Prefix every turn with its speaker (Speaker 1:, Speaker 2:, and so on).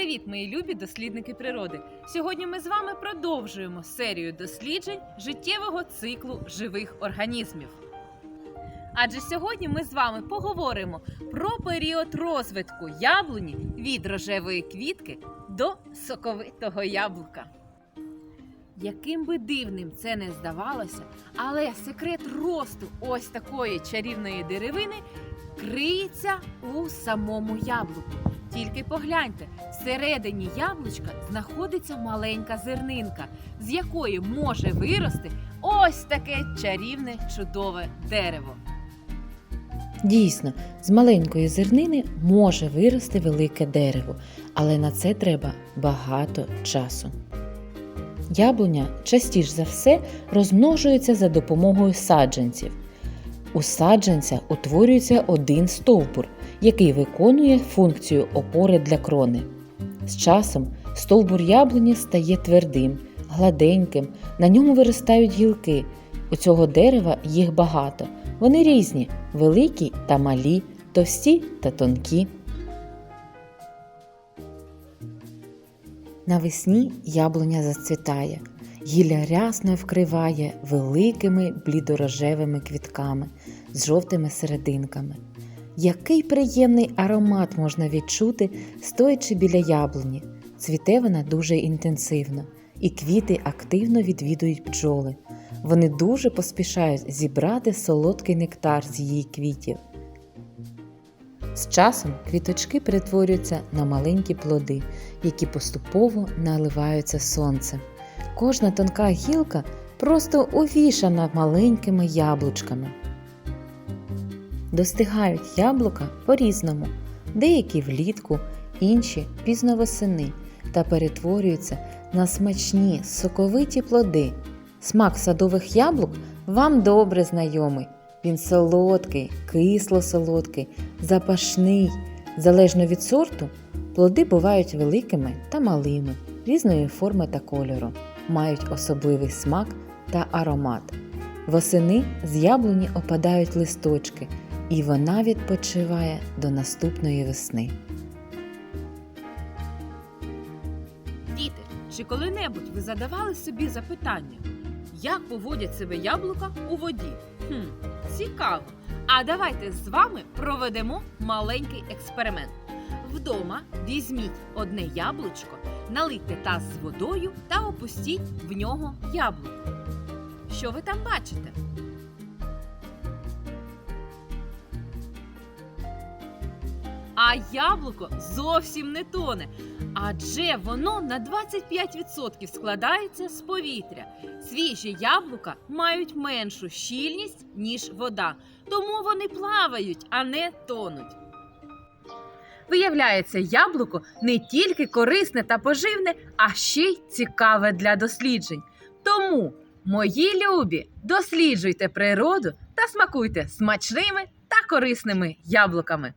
Speaker 1: Привіт, мої любі дослідники природи! Сьогодні ми з вами продовжуємо серію досліджень життєвого циклу живих організмів. Адже сьогодні ми з вами поговоримо про період розвитку яблуні від рожевої квітки до соковитого яблука. Яким би дивним це не здавалося, але секрет росту ось такої чарівної деревини криється у самому яблуку. Тільки погляньте, всередині яблучка знаходиться маленька зернинка, з якої може вирости ось таке чарівне чудове дерево.
Speaker 2: Дійсно, з маленької зернини може вирости велике дерево, але на це треба багато часу. Яблуня частіше за все розмножується за допомогою саджанців. У саджанця утворюється один стовбур, який виконує функцію опори для крони. З часом стовбур яблуні стає твердим, гладеньким, на ньому виростають гілки. У цього дерева їх багато. Вони різні великі та малі, товсті та тонкі. Навесні яблуня зацвітає, гілля рясно вкриває великими блідорожевими квітками з жовтими серединками. Який приємний аромат можна відчути, стоячи біля яблуні. Цвіте вона дуже інтенсивно, і квіти активно відвідують бджоли. Вони дуже поспішають зібрати солодкий нектар з її квітів. З часом квіточки перетворюються на маленькі плоди, які поступово наливаються сонцем. Кожна тонка гілка просто увішана маленькими яблучками. Достигають яблука по-різному, деякі влітку, інші пізно восени та перетворюються на смачні соковиті плоди. Смак садових яблук вам добре знайомий. Він солодкий, кисло-солодкий, запашний. Залежно від сорту, плоди бувають великими та малими, різної форми та кольору, мають особливий смак та аромат. Восени з яблуні опадають листочки, і вона відпочиває до наступної весни.
Speaker 1: Діти, чи коли-небудь ви задавали собі запитання, як поводять себе яблука у воді? Хм, цікаво. А давайте з вами проведемо маленький експеримент. Вдома візьміть одне яблучко, налийте таз з водою та опустіть в нього яблуко. Що ви там бачите? А яблуко зовсім не тоне, адже воно на 25% складається з повітря. Свіжі яблука мають меншу щільність, ніж вода, тому вони плавають, а не тонуть. Виявляється, яблуко не тільки корисне та поживне, а ще й цікаве для досліджень. Тому, мої любі, досліджуйте природу та смакуйте смачними та корисними яблуками.